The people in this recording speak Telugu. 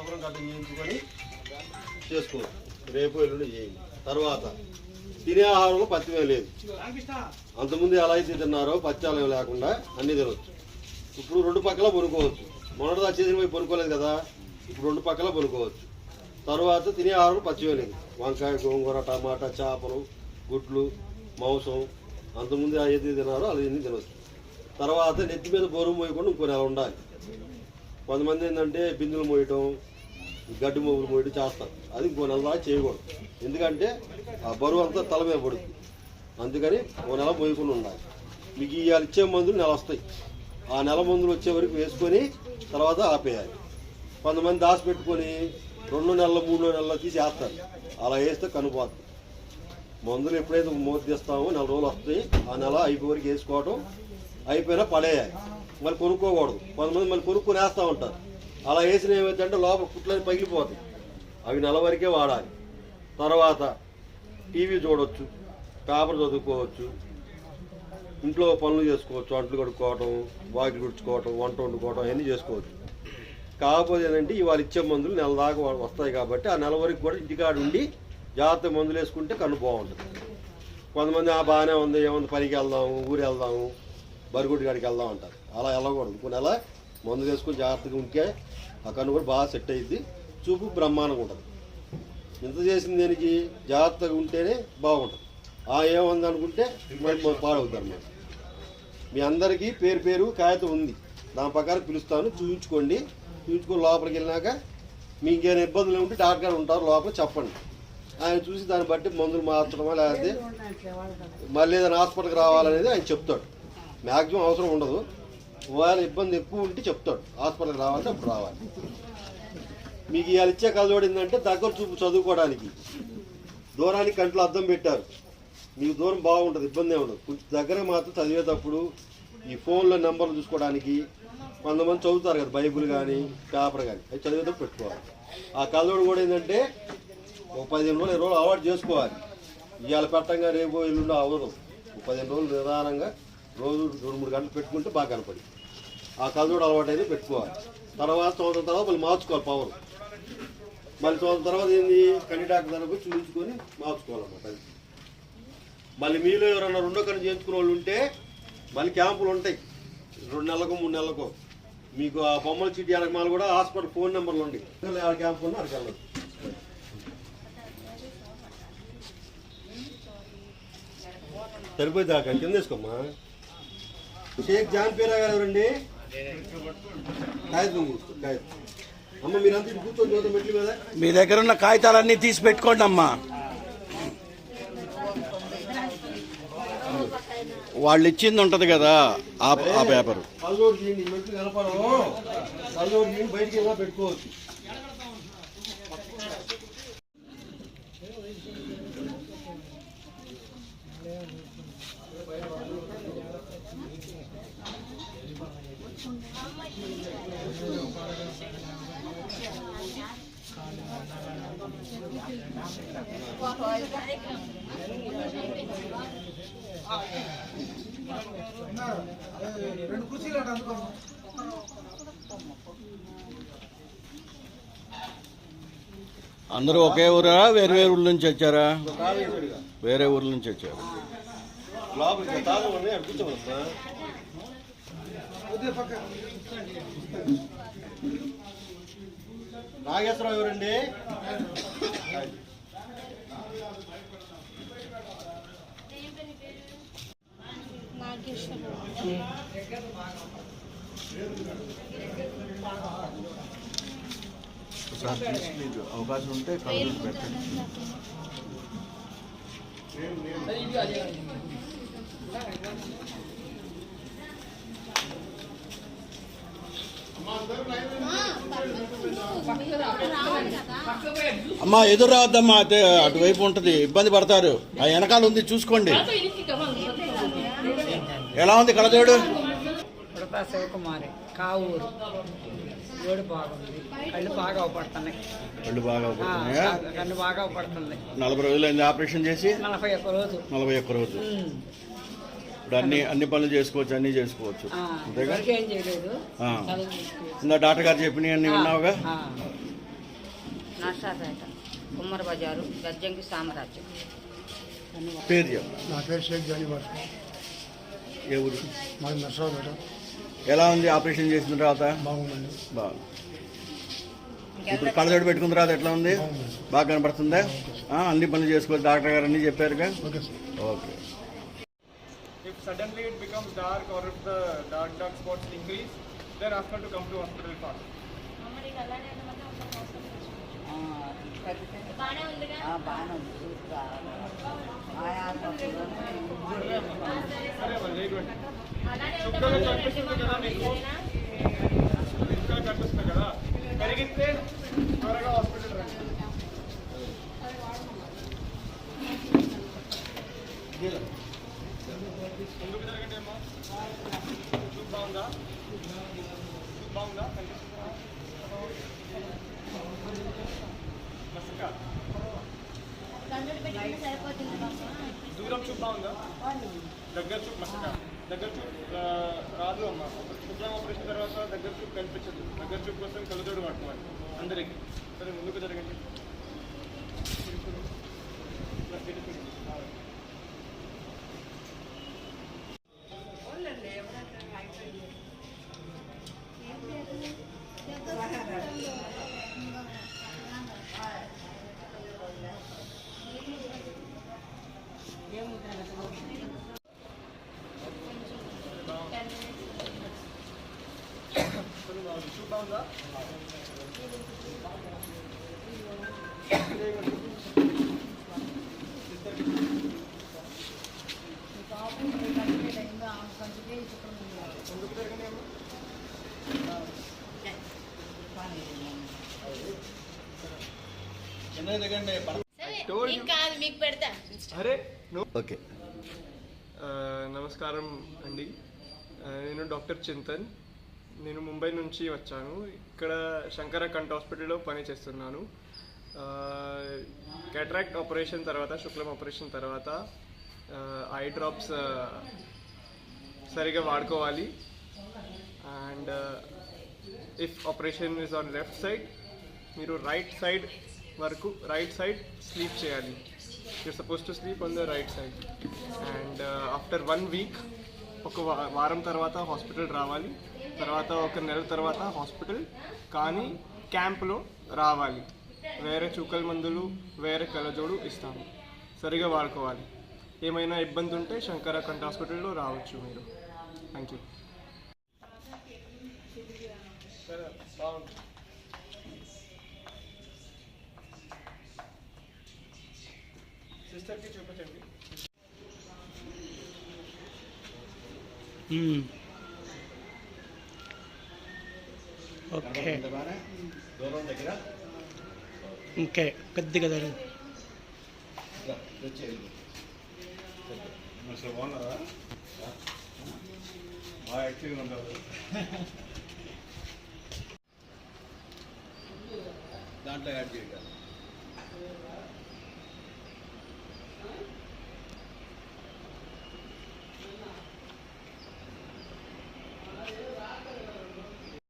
చవరం గడ్డ చేయించుకొని చేసుకోవచ్చు రేపు ఎల్లుండి చేయండి. తర్వాత తినే ఆహారంలో పచ్చివే లేదు. అంతకుముందు ఎలా అయితే తిన్నారో పచ్చాలం లేకుండా అన్నీ తినవచ్చు ఇప్పుడు రెండు పక్కల పొనుకోవచ్చు మొన్నటి చేసిన పోయి పొనుకోలేదు కదా. ఇప్పుడు రెండు పక్కల పొనుకోవచ్చు తర్వాత తినే ఆహారం పచ్చివే లేదు. వంకాయ గోంగూర టమాటా చేపలు గుడ్లు మాంసం అంతకుముందు ఏది తిన్నారో అది ఎన్ని తినవచ్చు తర్వాత నెత్తి మీద బరువు మోయకుండా ఇంకో నెల ఉండాలి. కొంతమంది ఏంటంటే బిందులు మోయటం గడ్డి మొగ్గులు మోయటం చేస్తారు. అది ఇంకో నెల దాకా చేయకూడదు. ఎందుకంటే ఆ బరువు అంతా తల మీద పడుతుంది అందుకని ఓ నెల పోయకుండా ఉండాలి. మీకు ఇవాళ ఇచ్చే మందులు నెల వస్తాయి. ఆ నెల మందులు వచ్చే వరకు వేసుకొని తర్వాత ఆపేయాలి. కొంతమంది దాచి పెట్టుకొని రెండు నెలలు మూడు నెలలు తీసి వేస్తారు. అలా వేస్తే కనుపోతుంది మందులు ఎప్పుడైతే మూత తీస్తామో నెల రోజులు వస్తాయి. ఆ నెల అయిపోయి వరకు వేసుకోవటం అయిపోయినా పడేయాలి. మళ్ళీ కొనుక్కోకూడదు. కొంతమంది మళ్ళీ కొనుక్కొని వేస్తూ ఉంటారు. అలా వేసిన ఏమైందంటే లోపల కుట్లని పగిలిపోతాయి. అవి నెల వరకే వాడాలి. తర్వాత టీవీ చూడవచ్చు పేపర్ చదువుకోవచ్చు ఇంట్లో పనులు చేసుకోవచ్చు అంట్లు కడుక్కోవటం వాకిలు గుడుచుకోవటం వంట వండుకోవటం అవన్నీ చేసుకోవచ్చు. కాకపోతే ఏంటంటే ఇవాళ ఇచ్చే మందులు నెల దాకా వస్తాయి కాబట్టి ఆ నెల వరకు కూడా ఇంటికాడ ఉండి జాగ్రత్త మందులు వేసుకుంటే కన్ను బాగుంటుంది. కొంతమంది ఆ బాగానే ఉంది ఏముంది పనికి వెళ్దాము ఊరు వెళ్దాము బరిగుడి కాడికి వెళ్దాం అంటారు. అలా వెళ్ళకూడదు. ఇంకో నెల మందులు వేసుకుని జాగ్రత్తగా ఉంటే ఆ కన్ను కూడా బాగా సెట్ అయ్యిద్ది చూపు బ్రహ్మాండంగా ఉంటుంది. ఇంత చేసిన దేనికి? జాగ్రత్తగా ఉంటేనే బాగుంటుంది. ఆ ఏముంది అనుకుంటే పాడవుద్ది అనమాట మీ అందరికీ పేరు పేరు కాగితం ఉంది. దాని ప్రకారం పిలుస్తాను. చూపించుకోండి చూపించుకొని లోపలికి వెళ్ళినాక మీకు ఇంకేమైనా ఇబ్బందులు ఉంటే డాక్టర్ గారు ఉంటారు లోపల చెప్పండి. ఆయన చూసి దాన్ని బట్టి మందులు మార్చడమా లేకపోతే మళ్ళీ ఏదైనా హాస్పిటల్కి రావాలనేది ఆయన చెప్తాడు. మ్యాక్సిమం అవసరం ఉండదు. ఒకవేళ ఇబ్బంది ఎక్కువ ఉంటే చెప్తాడు. హాస్పిటల్కి రావాలంటే అప్పుడు రావాలి. మీకు ఇవాళ ఇచ్చే కలజోడు ఏంటంటే దగ్గర చూపు చదువుకోవడానికి. దూరానికి కంట్లో అద్దం పెట్టారు. మీకు దూరం బాగుంటుంది ఇబ్బంది ఏమి ఉండదు. కొంచెం దగ్గర మాత్రం చదివేటప్పుడు ఈ ఫోన్లో నెంబర్లు చూసుకోవడానికి కొంతమంది చదువుతారు కదా బైబిల్ కానీ పేపర్ కానీ అది చదివేటప్పుడు పెట్టుకోవాలి. ఆ కలజోడు కూడా ఏంటంటే ఒక పదిహేను రోజులు ఇరవై రోజులు అలవాటు చేసుకోవాలి. ఇవాళ పెట్టంగా రేపు ఎల్లుండో అవ్వదు. ఒక పదిహేను రోజులు నిదానంగా రోజు రెండు మూడు గంటలు పెట్టుకుంటే బాగా కనపడి ఆ కలజోడు అలవాటు అయితే పెట్టుకోవాలి. తర్వాత సంవత్సరం తర్వాత మళ్ళీ మార్చుకోవాలి పవర్ మళ్ళీ సంవత్సరం తర్వాత ఏంది? కంటి డాక్టర్ దగ్గర చూపించుకొని మార్చుకోవాలన్నమాట అది. మళ్ళీ మీలో ఎవరైనా రెండో కన్ను చేయించుకునే వాళ్ళు ఉంటే మళ్ళీ క్యాంపులు ఉంటాయి. రెండు నెలలకు మూడు నెలలకు. మీకు ఆ బొమ్మల చీటి వెనకమాల కూడా హాస్పిటల్ ఫోన్ నెంబర్లు ఉండి. ఆడ క్యాంపు ఉన్నా అక్కడికి వెళ్ళదు సరిపోయింది? అక్కడ కింద తీసుకోమ్మా షేక్ జాన్ గారు ఎవరండి? మీ దగ్గర ఉన్న కాగితాలన్నీ తీసి పెట్టుకోండి అమ్మా. వాళ్ళు ఇచ్చింది ఉంటది కదా ఆ పేపరు. కల్లోడు తీయండి బయటికి వెళ్ళా పెట్టుకోవచ్చు అందరూ ఒకే ఊరా? వేరు వేరు ఊర్ల నుంచి వచ్చారా? వేరే ఊర్ల నుంచి వచ్చారు. లోపలికి తాగమని అక్కడ కూర్చోవచ్చా నాగేశ్వరరావు ఎవరండి అవకాశం ఉంటే పెట్టండి అమ్మా ఎదురు రావద్దమ్మా అటే అటువైపు ఉంటది ఇబ్బంది పడతారు. ఆ వెనకాల ఉంది చూసుకోండి. ఎలా ఉంది కళజోడు శివకుమారి కావూరు. జోడు బాగుంది. కళ్ళు బాగా అవపడుతున్నాయి. కళ్ళు బాగా? కళ్ళు బాగా అవపడుతుంది నలభై రోజులైంది ఆపరేషన్ చేసి? నలభై ఒక్క రోజు. నలభై ఒక్క రోజు. ఇప్పుడు అన్ని అన్ని పనులు చేసుకోవచ్చు అన్ని చేసుకోవచ్చు. అంతేగా చూసుకోవచ్చు. ఇంకా డాక్టర్ గారు చెప్పినవి అన్ని విన్నావుగా? కుమ్మర బజారు గజ్జంకి సామ్రాజ్యం. ధన్యవాదాలు. పేరు చెప్పు. నా పేరు షేక్ జానీ ఏ ఊరు? మాది నర్సరావుపేట ఎలా ఉంది ఆపరేషన్ చేసిన తర్వాత? బాగుందండి. బాగుంది. ఇప్పుడు కళ్ళజోడు పెట్టుకున్న తర్వాత ఎట్లా ఉంది? బాగా కనపడుతుందా? ఆ, అన్ని పనులు చేసుకోవాలి. డాక్టర్ గారు అన్ని చెప్పారుగా? Okay sir. Okay. If suddenly it becomes dark or if the dark dark spots increase, then ask her to come to hospital fast. బాగానే కోసం కళ్ళజోడు పట్టుకోవాలి అందరికి. సరే ముందుకు జరగండి. అరే ఓకే. నమస్కారం అండి. నేను డాక్టర్ చింతన్. నేను ముంబై నుంచి వచ్చాను. ఇక్కడ శంకర కంట్ హాస్పిటల్లో పని చేస్తున్నాను క్యాట్రాక్ట్ ఆపరేషన్ తర్వాత శుక్లం ఆపరేషన్ తర్వాత ఐ డ్రాప్స్ సరిగా వాడుకోవాలి. And if operation is on left side మీరు రైట్ సైడ్ వరకు రైట్ సైడ్ స్లీప్ చేయాలి. You're suppose to sleep on the right side and after one week ఒక వారం తర్వాత హాస్పిటల్ రావాలి. తర్వాత ఒక నెల తర్వాత హాస్పిటల్ కానీ క్యాంప్లో రావాలి. వేరే చుక్కల మందులు వేరే కళ్ళజోడు ఇస్తాము. సరిగా వాడుకోవాలి. ఏమైనా ఇబ్బంది ఉంటే శంకర కంట హాస్పిటల్లో రావచ్చు మీరు. థ్యాంక్ యూ సిస్టర్కి చూపించండి ఓకే. ఓకే యాక్టివ్గా ఉన్నారు దాంట్లో యాడ్ చేయాలి